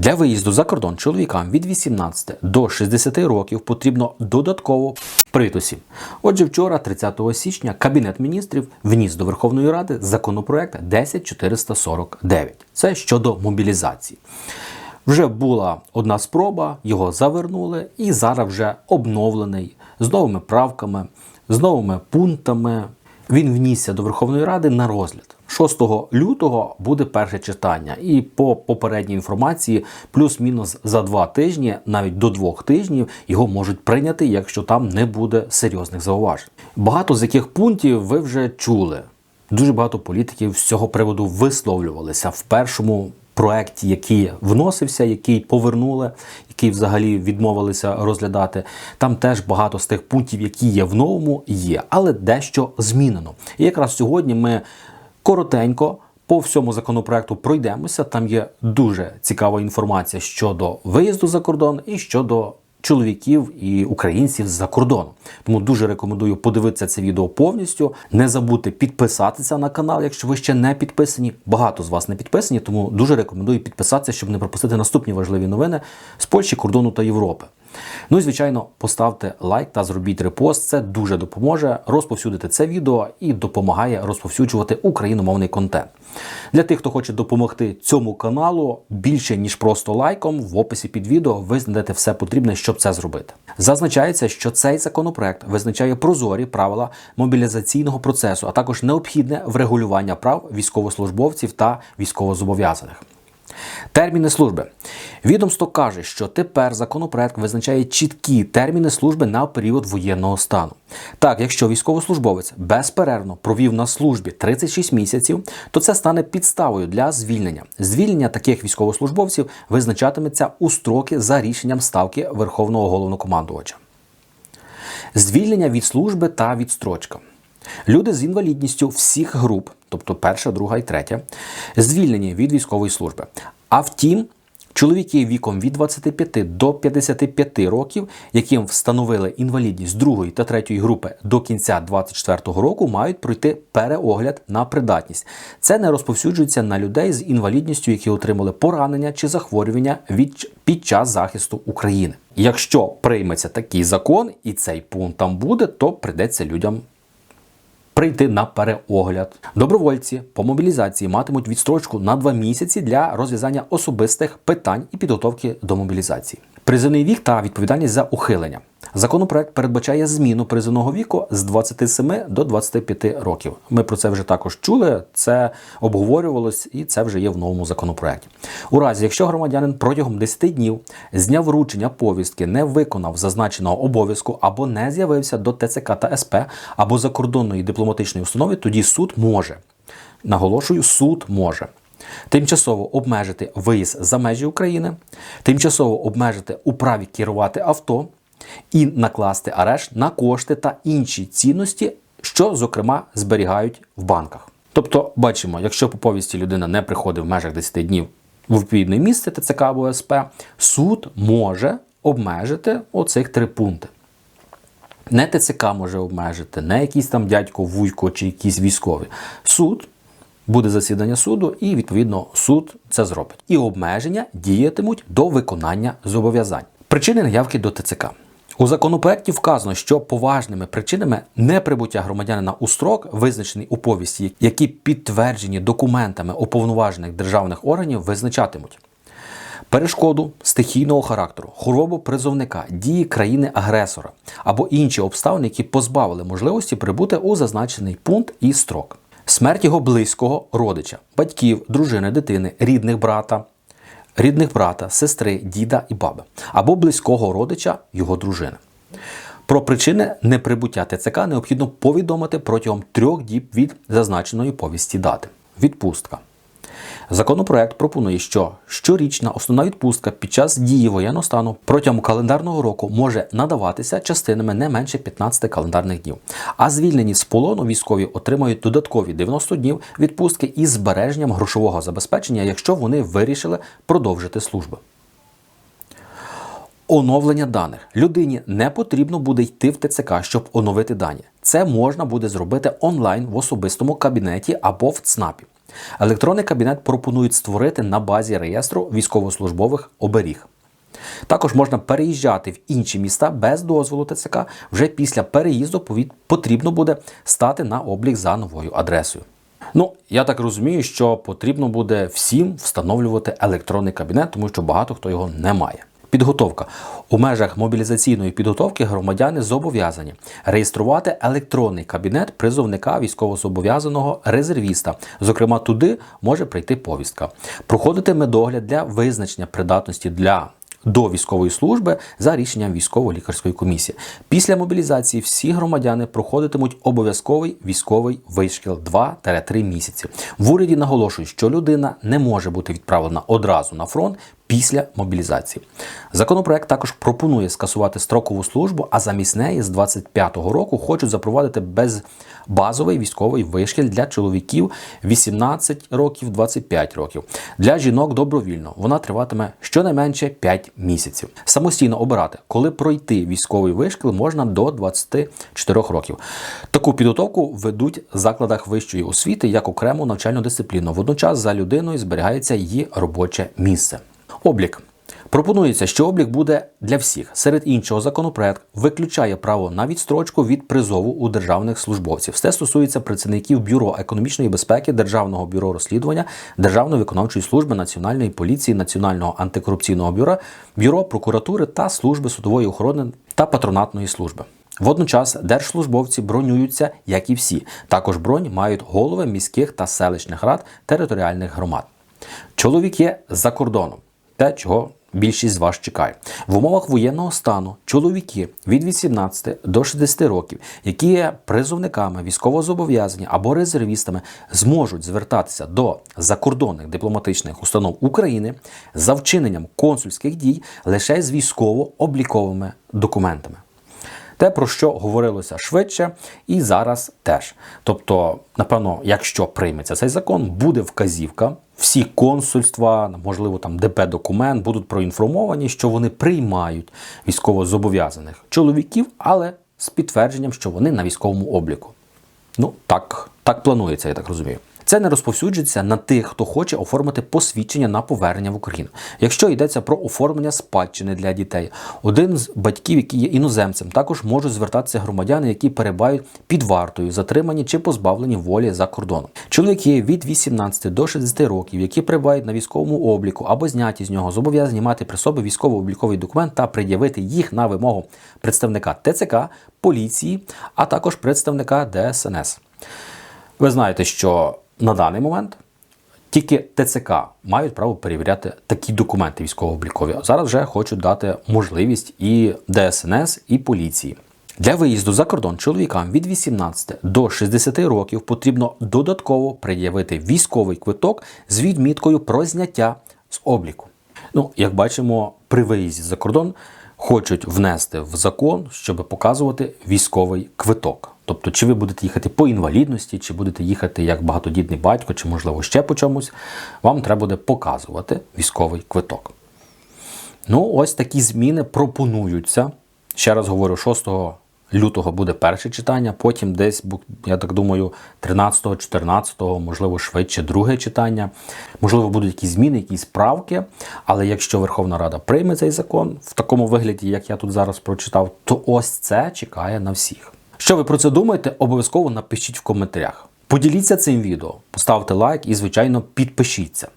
Для виїзду за кордон чоловікам від 18 до 60 років потрібно додатково притусів. Отже, вчора, 30 січня, Кабінет міністрів вніс до Верховної Ради законопроект 10449. Це щодо мобілізації. Вже була одна спроба, його завернули, і зараз вже обновлений з новими правками, з новими пунктами. Він внісся до Верховної Ради на розгляд. 6 лютого буде перше читання, і по попередній інформації, плюс-мінус за два тижні, навіть до двох тижнів, його можуть прийняти, якщо там не буде серйозних зауважень. Багато з яких пунктів ви вже чули. Дуже багато політиків з цього приводу висловлювалися в першому проекті, який вносився, який повернули, який взагалі відмовилися розглядати. Там теж багато з тих пунктів, які є в новому, є, але дещо змінено. І якраз сьогодні ми коротенько. По всьому законопроекту пройдемося. Там є дуже цікава інформація щодо виїзду за кордон і щодо чоловіків і українців з-за кордону. Тому дуже рекомендую подивитися це відео повністю. Не забудьте підписатися на канал, якщо ви ще не підписані. Багато з вас не підписані, тому дуже рекомендую підписатися, щоб не пропустити наступні важливі новини з Польщі, кордону та Європи. Ну і звичайно, поставте лайк та зробіть репост. Це дуже допоможе розповсюдити це відео і допомагає розповсюджувати україномовний контент. Для тих, хто хоче допомогти цьому каналу більше ніж просто лайком, в описі під відео ви знайдете все потрібне, щоб це зробити. Зазначається, що цей законопроект визначає прозорі правила мобілізаційного процесу, а також необхідне врегулювання прав військовослужбовців та військовозобов'язаних. Терміни служби. Відомство каже, що тепер законопроект визначає чіткі терміни служби на період воєнного стану. Так, якщо військовослужбовець безперервно провів на службі 36 місяців, то це стане підставою для звільнення. Звільнення таких військовослужбовців визначатиметься у строки за рішенням ставки Верховного головнокомандувача. Звільнення від служби та відстрочка. Люди з інвалідністю всіх груп, тобто перша, друга і третя, звільнені від військової служби. А втім, чоловіки віком від 25 до 55 років, яким встановили інвалідність другої та третьої групи до кінця 2024 року, мають пройти переогляд на придатність. Це не розповсюджується на людей з інвалідністю, які отримали поранення чи захворювання від під час захисту України. Якщо прийметься такий закон і цей пункт там буде, то прийдеться людям прийти на переогляд. Добровольці по мобілізації матимуть відстрочку на два місяці для розв'язання особистих питань і підготовки до мобілізації. Призивний вік та відповідальність за ухилення. Законопроект передбачає зміну призивного віку з 27 до 25 років. Ми про це вже також чули, це обговорювалось і це вже є в новому законопроекті. У разі, якщо громадянин протягом 10 днів з дня вручення повістки не виконав зазначеного обов'язку або не з'явився до ТЦК та СП або закордонної дипломатичної установи, тоді суд може. Наголошую, суд може. Тимчасово обмежити виїзд за межі України, тимчасово обмежити у праві керувати авто і накласти арешт на кошти та інші цінності, що, зокрема, зберігають в банках. Тобто, бачимо, якщо по повісті людина не приходить в межах 10 днів в відповідне місце ТЦК або СП, суд може обмежити оцих три пункти. Не ТЦК може обмежити, не якийсь там дядько, вуйко чи якийсь військовий. Суд буде засідання суду, і відповідно суд це зробить. І обмеження діятимуть до виконання зобов'язань. Причини наявки до ТЦК. У законопроекті вказано, що поважними причинами неприбуття громадянина у строк, визначений у повісті, які підтверджені документами уповноважених державних органів, визначатимуть перешкоду стихійного характеру, хворобу призовника, дії країни-агресора або інші обставини, які позбавили можливості прибути у зазначений пункт і строк. Смерть його близького родича, батьків, дружини, дитини, рідних брата, рідних брата, сестри, діда і баби, або близького родича його дружини. Про причини неприбуття ТЦК необхідно повідомити протягом трьох діб від зазначеної повісті дати. Відпустка. Законопроект пропонує, що щорічна основна відпустка під час дії воєнного стану протягом календарного року може надаватися частинами не менше 15 календарних днів. А звільнені з полону військові отримають додаткові 90 днів відпустки із збереженням грошового забезпечення, якщо вони вирішили продовжити службу. Оновлення даних людині не потрібно буде йти в ТЦК, щоб оновити дані. Це можна буде зробити онлайн в особистому кабінеті або в ЦНАПі. Електронний кабінет пропонують створити на базі реєстру військовослужбових оберіг. Також можна переїжджати в інші міста без дозволу ТЦК. Вже після переїзду потрібно буде стати на облік за новою адресою. Ну, я так розумію, що потрібно буде всім встановлювати електронний кабінет, тому що багато хто його не має. Підготовка у межах мобілізаційної підготовки громадяни зобов'язані реєструвати електронний кабінет призовника військовозобов'язаного резервіста. Зокрема, туди може прийти повістка, проходити медогляд для визначення придатності для до військової служби за рішенням військово-лікарської комісії. Після мобілізації всі громадяни проходитимуть обов'язковий військовий вишкіл 2-3 місяці. В уряді наголошують, що людина не може бути відправлена одразу на фронт після мобілізації. Законопроект також пропонує скасувати строкову службу, а замість неї з 25-го року хочуть запровадити безбазовий військовий вишкіль для чоловіків 18 років 25 років. Для жінок добровільно вона триватиме щонайменше 5 місяців. Самостійно обирати, коли пройти військовий вишкіл можна до 24 років. Таку підготовку ведуть в закладах вищої освіти як окрему навчальну дисципліну. Водночас за людиною зберігається її робоче місце. Облік. Пропонується, що облік буде для всіх. Серед іншого, законопроект виключає право на відстрочку від призову у державних службовців. Це стосується працівників Бюро економічної безпеки, Державного бюро розслідування, Державної виконавчої служби, Національної поліції, Національного антикорупційного бюро, бюро прокуратури та служби судової охорони та патронатної служби. Водночас держслужбовці бронюються, як і всі. Також бронь мають голови міських та селищних рад територіальних громад. Чоловік є за кордоном, те, чого більшість з вас чекає. В умовах воєнного стану чоловіки від 18 до 60 років, які є призовниками, військовозобов'язані або резервістами, зможуть звертатися до закордонних дипломатичних установ України за вчиненням консульських дій лише з військово-обліковими документами. Те, про що говорилося швидше, і зараз теж. Тобто, напевно, якщо прийметься цей закон, буде вказівка. Всі консульства, можливо, там ДП-документ будуть проінформовані, що вони приймають військовозобов'язаних чоловіків, але з підтвердженням, що вони на військовому обліку. Ну, так, так планується, я так розумію. Це не розповсюджується на тих, хто хоче оформити посвідчення на повернення в Україну. Якщо йдеться про оформлення спадщини для дітей, один з батьків, який є іноземцем, також можуть звертатися громадяни, які перебувають під вартою, затримані чи позбавлені волі за кордоном. Чоловіки від 18 до 60 років, які перебувають на військовому обліку або зняті з нього, зобов'язані мати при собі військово-обліковий документ та пред'явити їх на вимогу представника ТЦК, поліції, а також представника ДСНС. Ви знаєте, що на даний момент тільки ТЦК мають право перевіряти такі документи військово-облікові. Зараз вже хочуть дати можливість і ДСНС, і поліції. Для виїзду за кордон чоловікам від 18 до 60 років потрібно додатково пред'явити військовий квиток з відміткою про зняття з обліку. Ну, як бачимо, при виїзді за кордон хочуть внести в закон, щоб показувати військовий квиток. Тобто, чи ви будете їхати по інвалідності, чи будете їхати як багатодітний батько, чи можливо ще по чомусь, вам треба буде показувати військовий квиток. Ну, ось такі зміни пропонуються. Ще раз говорю, 6 лютого буде перше читання, потім десь, я так думаю, 13, 14, можливо, швидше друге читання. Можливо, будуть якісь зміни, якісь правки. Але якщо Верховна Рада прийме цей закон в такому вигляді, як я тут зараз прочитав, то ось це чекає на всіх. Що ви про це думаєте? Обов'язково напишіть в коментарях. Поділіться цим відео, поставте лайк і, звичайно, підпишіться.